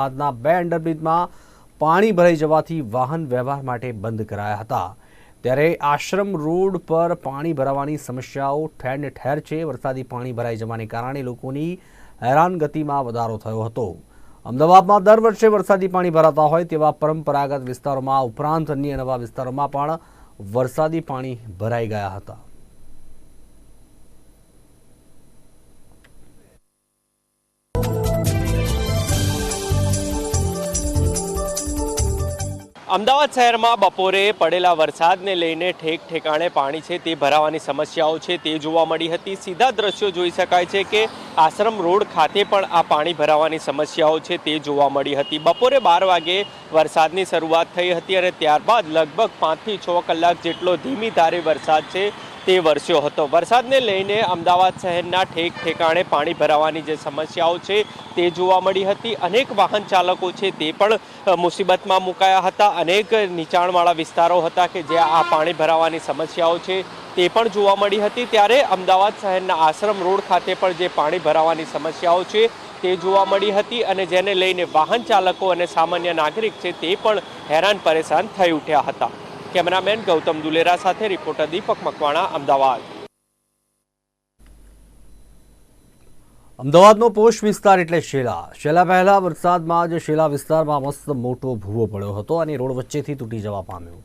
આજના બે અંડરબ્રિજમાં પાણી ભરાઈ જવાથી વાહન વ્યવહાર માટે બંધ કરાયા હતા. ત્યારે આશ્રમ રોડ પર પાણી ભરાવાની સમસ્યાઓ ઠેરને ઠેર છે. વરસાદી પાણી ભરાઈ જવાને કારણે લોકોની હેરાનગતિમાં વધારો થયો હતો. અમદાવાદમાં દર વર્ષે વરસાદી પાણી ભરાતા હોય તેવા પરંપરાગત વિસ્તારોમાં, ઉપરાંત અન્ય નવા વિસ્તારોમાં પણ વરસાદી પાણી ભરાઈ ગયા હતા. અમદાવાદ શહેરમાં બપોરે પડેલા વરસાદને લઈને ઠેક ઠેકાણે પાણી છે તે ભરાવાની સમસ્યાઓ છે તે જોવા મળી હતી. સીધા દ્રશ્યો જોઈ શકાય છે કે આશ્રમ રોડ ખાતે પણ આ પાણી ભરાવાની સમસ્યાઓ છે તે જોવા મળી હતી. બપોરે બાર વાગે વરસાદની શરૂઆત થઈ હતી અને ત્યારબાદ લગભગ પાંચથી છ કલાક જેટલો ધીમી ધારે વરસાદ છે તે વરસ્યો હતો. વરસાદને લઈને અમદાવાદ શહેરના ઠેક ઠેકાણે પાણી ભરાવાની જે સમસ્યાઓ છે તે જોવા મળી હતી. અનેક વાહન ચાલકો છે તે પણ મુસીબતમાં મુકાયા હતા. અનેક નીચાણવાળા વિસ્તારો હતા કે જ્યાં આ પાણી ભરાવાની સમસ્યાઓ છે તે પણ જોવા મળી હતી. ત્યારે અમદાવાદ શહેરના આશ્રમ રોડ ખાતે પણ જે પાણી ભરાવાની સમસ્યાઓ છે તે જોવા મળી હતી અને જેને લઈને વાહન ચાલકો અને સામાન્ય નાગરિક છે તે પણ હેરાન પરેશાન થઈ ઉઠ્યા હતા. કેમેરામેન ગૌતમ દુલેરા સાથે રિપોર્ટર દીપક મકવાણા, અમદાવાદ. અમદાવાદનો પોષ વિસ્તાર એટલે શેલા. શેલા પહેલા વરસાદમાં જ શેલા વિસ્તારમાં મસ્ત મોટો ભૂવો પડ્યો હતો અને રોડ વચ્ચેથી તૂટી જવા પામ્યો.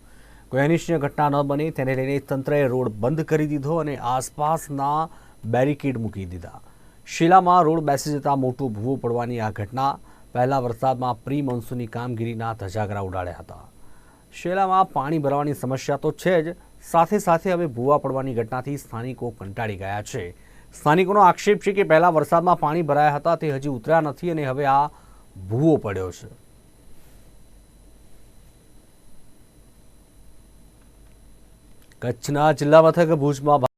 કોઈ અનિચ્છનીય ઘટના ન બની, તેને લઈને તંત્રએ રોડ બંધ કરી દીધો અને આસપાસના બેરિકેડ મૂકી દીધા. શેલામાં રોડ બેસી જતા મોટો ભૂવો પડવાની આ ઘટના પહેલા વરસાદમાં પ્રી મોન્સૂનની કામગીરીના ધજાગરા ઉડાડ્યા હતા. શેલામાં પાણી ભરવાની સમસ્યા તો છે જ. સાથે સાથે હવે ભૂવા પડવાની ઘટનાથી સ્થાનિકો કંટાળી ગયા છે. સ્થાનિકોનો આક્ષેપ છે કે પહેલા વરસાદમાં પાણી ભરાયા હતા, તે હજી ઉતર્યા નથી અને હવે આ ભૂવો પડ્યો છે. કચ્છના જિલ્લા મથક ભુજમાં